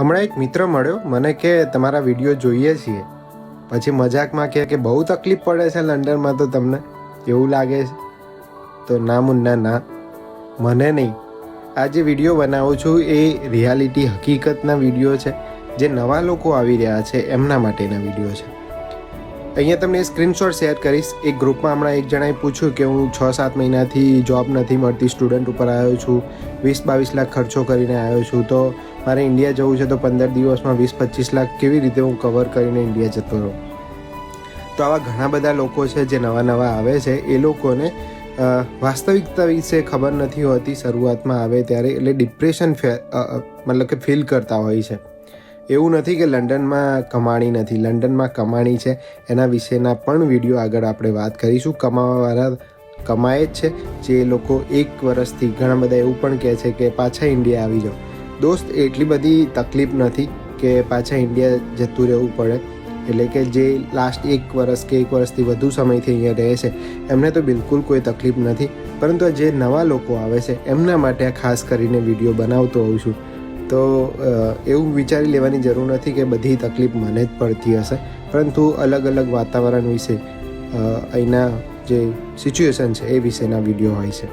હમણાં એક મિત્ર મળ્યો, મને કે, તમારા વીડિયો જોઈએ છીએ. પછી મજાકમાં કહે કે, બહુ તકલીફ પડે છે લંડનમાં તો તમને, એવું લાગે છે. તો, ના મુન્ના, ના, મને નહીં. આ જે વીડિયો બનાવું છું એ રિયાલિટી હકીકતના વીડિયો છે, જે નવા લોકો આવી રહ્યા છે, એમના માટેના વીડિયો છે. અહીંયા તમને સ્ક્રીનશોટ શેર કરીશ. એક ગ્રુપમાં હમણાં એક જણાએ પૂછ્યું કે હું છ સાત મહિનાથી જોબ નથી મળતી સ્ટુડન્ટ ઉપર આવ્યો છું, વીસ બાવીસ લાખ ખર્ચો કરીને આવ્યો છું. તો મારે ઇન્ડિયા જવું છે તો પંદર દિવસમાં વીસ પચીસ લાખ કેવી રીતે હું કવર કરીને ઇન્ડિયા જતો રહું? તો આવા ઘણા બધા લોકો છે જે નવા નવા આવે છે. એ લોકોને વાસ્તવિકતા વિશે ખબર નથી હોતી. શરૂઆતમાં આવે ત્યારે એટલે ડિપ્રેશન મતલબ કે ફીલ કરતા હોય છે. એવું નથી કે લંડનમાં કમાણી નથી, લંડનમાં કમાણી છે. એના વિશેના પણ વીડિયો આગળ આપણે વાત કરીશું. કમાવાવાળા કમાય જ છે. જે લોકો એક વર્ષથી ઘણા બધા એવું પણ કહે છે કે પાછા ઇન્ડિયા આવી જાઓ. દોસ્ત, એટલી બધી તકલીફ નથી કે પાછા ઇન્ડિયા જતું રહેવું પડે. એટલે કે જે લાસ્ટ એક વર્ષ કે એક વર્ષથી વધુ સમયથી અહીંયા રહે છે, એમને તો બિલકુલ કોઈ તકલીફ નથી. પરંતુ જે નવા લોકો આવે છે, એમના માટે આ ખાસ કરીને વીડિયો બનાવતો હોઉં છું. તો એવું વિચારી લેવાની જરૂર નથી કે બધી તકલીફ મને જ પડતી હશે. પરંતુ અલગ અલગ વાતાવરણ વિશે અહીંના જે સિચ્યુએશન છે એ વિશેના વીડિયો હોય છે.